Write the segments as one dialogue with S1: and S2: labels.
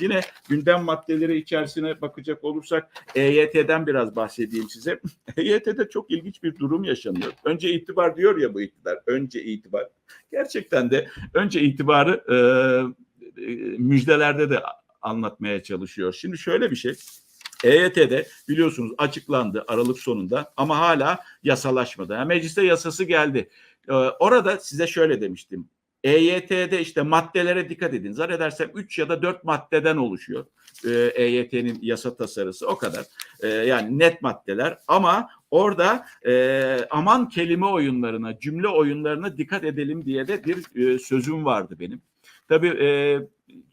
S1: Yine gündem maddeleri içerisine bakacak olursak EYT'den biraz bahsedeyim size. EYT'de çok ilginç bir durum yaşanıyor. Önce itibar diyor ya bu iktidar. Önce itibar. Gerçekten de önce itibarı e, e, müjdelerde de anlatmaya çalışıyor. Şimdi şöyle bir şey. EYT'de biliyorsunuz açıklandı Aralık sonunda ama hala yasalaşmadı. Yani mecliste yasası geldi. Ee, orada size şöyle demiştim. EYT'de işte maddelere dikkat edin. Zannedersem 3 ya da 4 maddeden oluşuyor. Ee, EYT'nin yasa tasarısı o kadar. Ee, yani net maddeler ama orada e, aman kelime oyunlarına, cümle oyunlarına dikkat edelim diye de bir e, sözüm vardı benim. Tabii e,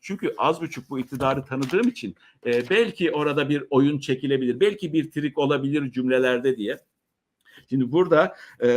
S1: çünkü az buçuk bu iktidarı tanıdığım için e, belki orada bir oyun çekilebilir, belki bir trik olabilir cümlelerde diye. Şimdi burada e,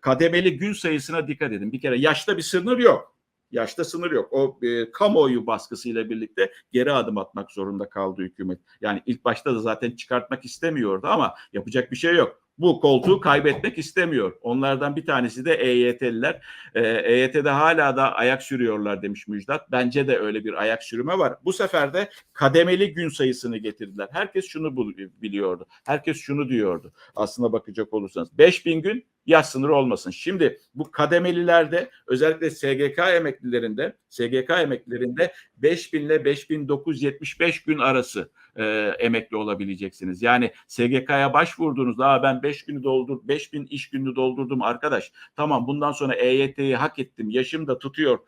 S1: kademeli gün sayısına dikkat edin. Bir kere yaşta bir sınır yok. Yaşta sınır yok. O e, kamuoyu baskısıyla birlikte geri adım atmak zorunda kaldı hükümet. Yani ilk başta da zaten çıkartmak istemiyordu ama yapacak bir şey yok. Bu koltuğu kaybetmek istemiyor. Onlardan bir tanesi de EYT'liler. E, EYT'de hala da ayak sürüyorlar demiş Müjdat. Bence de öyle bir ayak sürüme var. Bu sefer de kademeli gün sayısını getirdiler. Herkes şunu biliyordu. Herkes şunu diyordu. Aslına bakacak olursanız. 5000 gün yaş sınırı olmasın. Şimdi bu kademelilerde özellikle SGK emeklilerinde SGK emeklilerinde 5000 ile 5975 gün arası e, emekli olabileceksiniz. Yani SGK'ya başvurduğunuzda Aa, ben 5 günü doldur 5000 iş günü doldurdum arkadaş. Tamam bundan sonra EYT'yi hak ettim. Yaşım da tutuyor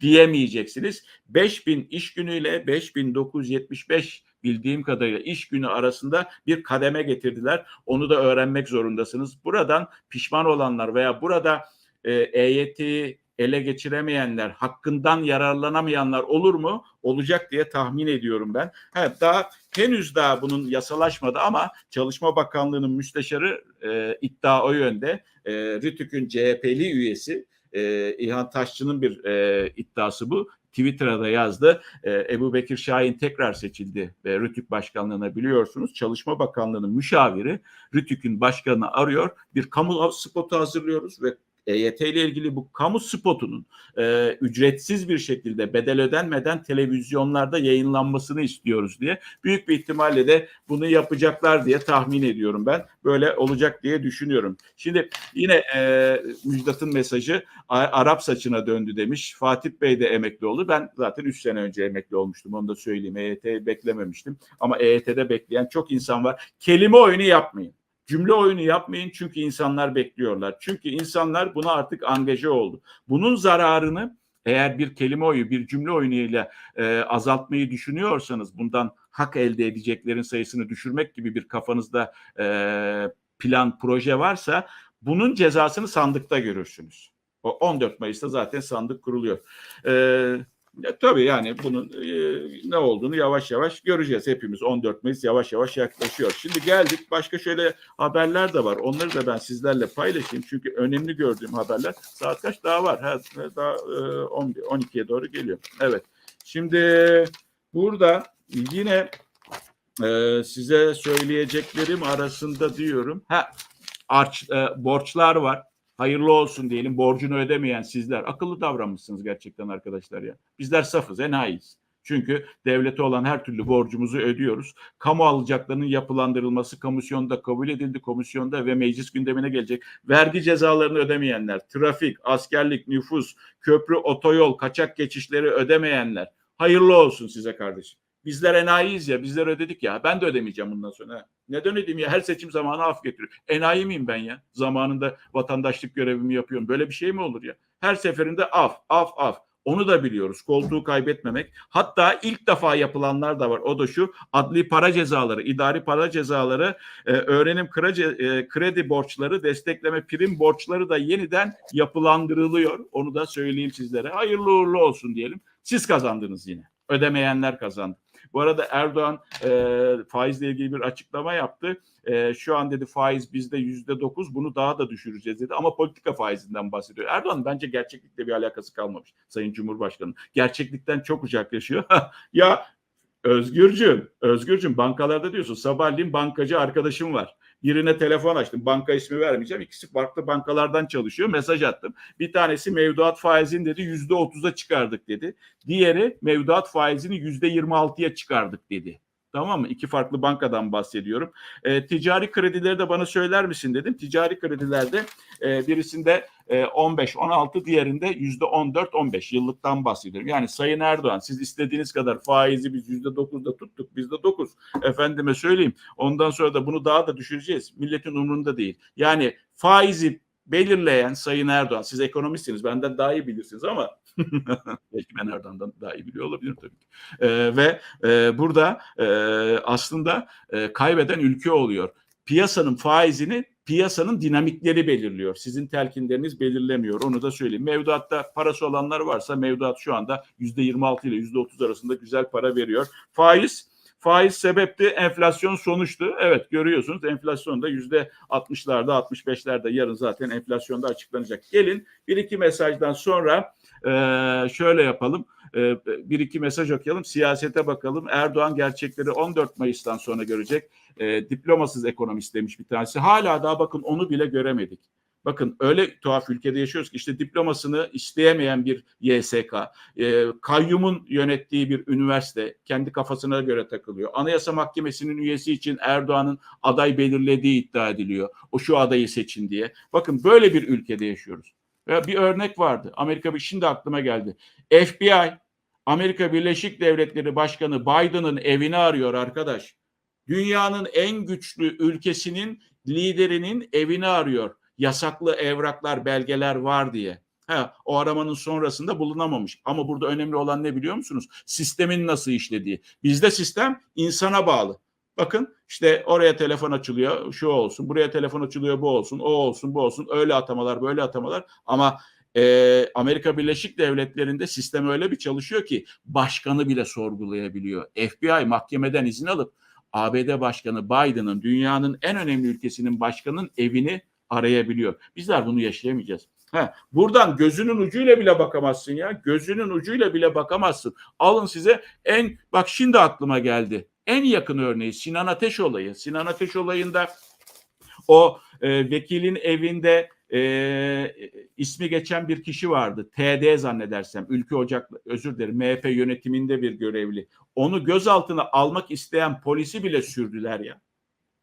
S1: diyemeyeceksiniz. 5000 iş günüyle 5975 bildiğim kadarıyla iş günü arasında bir kademe getirdiler. Onu da öğrenmek zorundasınız. Buradan pişman olanlar veya burada e, EYT'yi ele geçiremeyenler, hakkından yararlanamayanlar olur mu? Olacak diye tahmin ediyorum ben. Evet, daha henüz daha bunun yasalaşmadı ama Çalışma Bakanlığı'nın müsteşarı e, iddia o yönde. E, RİTÜK'ün CHP'li üyesi e, İlhan Taşçı'nın bir e, iddiası bu. Twitter'a da yazdı. E, Ebu Bekir Şahin tekrar seçildi ve RÜTÜK başkanlığına biliyorsunuz. Çalışma Bakanlığı'nın müşaviri RÜTÜK'ün başkanını arıyor. Bir kamu spotu hazırlıyoruz ve EYT ile ilgili bu kamu spotunun e, ücretsiz bir şekilde bedel ödenmeden televizyonlarda yayınlanmasını istiyoruz diye büyük bir ihtimalle de bunu yapacaklar diye tahmin ediyorum ben. Böyle olacak diye düşünüyorum. Şimdi yine e, Müjdat'ın mesajı Arap saçına döndü demiş. Fatih Bey de emekli oldu. Ben zaten 3 sene önce emekli olmuştum. Onu da söyleyeyim. EYT beklememiştim. Ama EYT'de bekleyen çok insan var. Kelime oyunu yapmayın. Cümle oyunu yapmayın çünkü insanlar bekliyorlar. Çünkü insanlar buna artık angaje oldu. Bunun zararını eğer bir kelime oyu, bir cümle oyunuyla e, azaltmayı düşünüyorsanız, bundan hak elde edeceklerin sayısını düşürmek gibi bir kafanızda e, plan, proje varsa bunun cezasını sandıkta görürsünüz. O 14 Mayıs'ta zaten sandık kuruluyor. Ee, ya, tabii yani bunun e, ne olduğunu yavaş yavaş göreceğiz hepimiz. 14 Mayıs yavaş yavaş yaklaşıyor. Şimdi geldik başka şöyle haberler de var. Onları da ben sizlerle paylaşayım. Çünkü önemli gördüğüm haberler. Saat kaç daha var? Ha, daha e, 11, 12'ye doğru geliyor. Evet. Şimdi burada yine e, size söyleyeceklerim arasında diyorum. Ha, arç, e, borçlar var. Hayırlı olsun diyelim borcunu ödemeyen sizler. Akıllı davranmışsınız gerçekten arkadaşlar ya. Bizler safız, enayiyiz. Çünkü devlete olan her türlü borcumuzu ödüyoruz. Kamu alacaklarının yapılandırılması komisyonda kabul edildi. Komisyonda ve meclis gündemine gelecek. Vergi cezalarını ödemeyenler, trafik, askerlik, nüfus, köprü, otoyol, kaçak geçişleri ödemeyenler. Hayırlı olsun size kardeşim. Bizler enayiyiz ya, bizler ödedik ya. Ben de ödemeyeceğim bundan sonra. Neden ödeyeyim ya? Her seçim zamanı af getiriyor. Enayi miyim ben ya? Zamanında vatandaşlık görevimi yapıyorum. Böyle bir şey mi olur ya? Her seferinde af, af, af. Onu da biliyoruz. Koltuğu kaybetmemek. Hatta ilk defa yapılanlar da var. O da şu adli para cezaları, idari para cezaları, e, öğrenim kredi, e, kredi borçları, destekleme prim borçları da yeniden yapılandırılıyor. Onu da söyleyeyim sizlere. Hayırlı uğurlu olsun diyelim. Siz kazandınız yine. Ödemeyenler kazandı. Bu arada Erdoğan e, faizle ilgili bir açıklama yaptı. E, şu an dedi faiz bizde yüzde dokuz bunu daha da düşüreceğiz dedi. Ama politika faizinden bahsediyor. Erdoğan bence gerçeklikle bir alakası kalmamış Sayın Cumhurbaşkanı. Gerçeklikten çok uzaklaşıyor. ya Özgürcüm, Özgürcüm bankalarda diyorsun sabahleyin bankacı arkadaşım var. Birine telefon açtım. Banka ismi vermeyeceğim. İkisi farklı bankalardan çalışıyor. Mesaj attım. Bir tanesi mevduat faizini dedi yüzde otuza çıkardık dedi. Diğeri mevduat faizini yüzde yirmi altıya çıkardık dedi. Tamam mı? İki farklı bankadan bahsediyorum. E, ticari kredileri de bana söyler misin dedim. Ticari kredilerde e, birisinde e, 15-16 diğerinde yüzde 14-15 yıllıktan bahsediyorum. Yani Sayın Erdoğan siz istediğiniz kadar faizi biz yüzde 9'da tuttuk biz de 9. Efendime söyleyeyim ondan sonra da bunu daha da düşüreceğiz. Milletin umurunda değil. Yani faizi belirleyen Sayın Erdoğan siz ekonomistsiniz benden daha iyi bilirsiniz ama belki ben Erdoğan'dan daha iyi biliyor olabilirim tabii ki. E, ve e, burada e, aslında e, kaybeden ülke oluyor. Piyasanın faizini piyasanın dinamikleri belirliyor. Sizin telkinleriniz belirlemiyor. Onu da söyleyeyim. Mevduatta parası olanlar varsa mevduat şu anda %26 ile %30 arasında güzel para veriyor. Faiz Faiz sebepti, enflasyon sonuçtu. Evet görüyorsunuz enflasyon da yüzde 60'larda 65'lerde yarın zaten enflasyonda açıklanacak. Gelin bir iki mesajdan sonra e, şöyle yapalım. E, bir iki mesaj okuyalım. Siyasete bakalım. Erdoğan gerçekleri 14 Mayıs'tan sonra görecek. E, diplomasız ekonomist demiş bir tanesi. Hala daha bakın onu bile göremedik. Bakın öyle tuhaf ülkede yaşıyoruz ki işte diplomasını isteyemeyen bir YSK, e, kayyumun yönettiği bir üniversite kendi kafasına göre takılıyor. Anayasa Mahkemesi'nin üyesi için Erdoğan'ın aday belirlediği iddia ediliyor. O şu adayı seçin diye. Bakın böyle bir ülkede yaşıyoruz. Bir örnek vardı. Amerika bir şimdi aklıma geldi. FBI Amerika Birleşik Devletleri Başkanı Biden'ın evini arıyor arkadaş. Dünyanın en güçlü ülkesinin liderinin evini arıyor yasaklı evraklar, belgeler var diye. Ha, o aramanın sonrasında bulunamamış. Ama burada önemli olan ne biliyor musunuz? Sistemin nasıl işlediği. Bizde sistem insana bağlı. Bakın işte oraya telefon açılıyor, şu olsun, buraya telefon açılıyor, bu olsun, o olsun, bu olsun. Öyle atamalar, böyle atamalar. Ama e, Amerika Birleşik Devletleri'nde sistem öyle bir çalışıyor ki başkanı bile sorgulayabiliyor. FBI mahkemeden izin alıp ABD Başkanı Biden'ın dünyanın en önemli ülkesinin başkanının evini arayabiliyor. Bizler bunu yaşayamayacağız. Ha, buradan gözünün ucuyla bile bakamazsın ya. Gözünün ucuyla bile bakamazsın. Alın size en bak şimdi aklıma geldi. En yakın örneği Sinan Ateş olayı. Sinan Ateş olayında o e, vekilin evinde e, ismi geçen bir kişi vardı. TD zannedersem. Ülke Ocak özür dilerim MHP yönetiminde bir görevli. Onu gözaltına almak isteyen polisi bile sürdüler ya.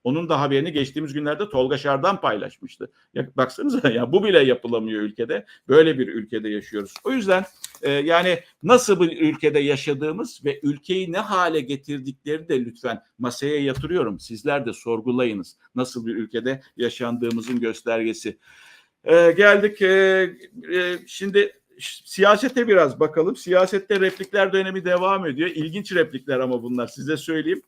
S1: Onun da haberini geçtiğimiz günlerde Tolga Şardan paylaşmıştı. Ya baksanıza ya bu bile yapılamıyor ülkede. Böyle bir ülkede yaşıyoruz. O yüzden e, yani nasıl bir ülkede yaşadığımız ve ülkeyi ne hale getirdikleri de lütfen masaya yatırıyorum. Sizler de sorgulayınız. Nasıl bir ülkede yaşandığımızın göstergesi. E, geldik e, e, şimdi siyasete biraz bakalım. Siyasette replikler dönemi devam ediyor. İlginç replikler ama bunlar size söyleyeyim.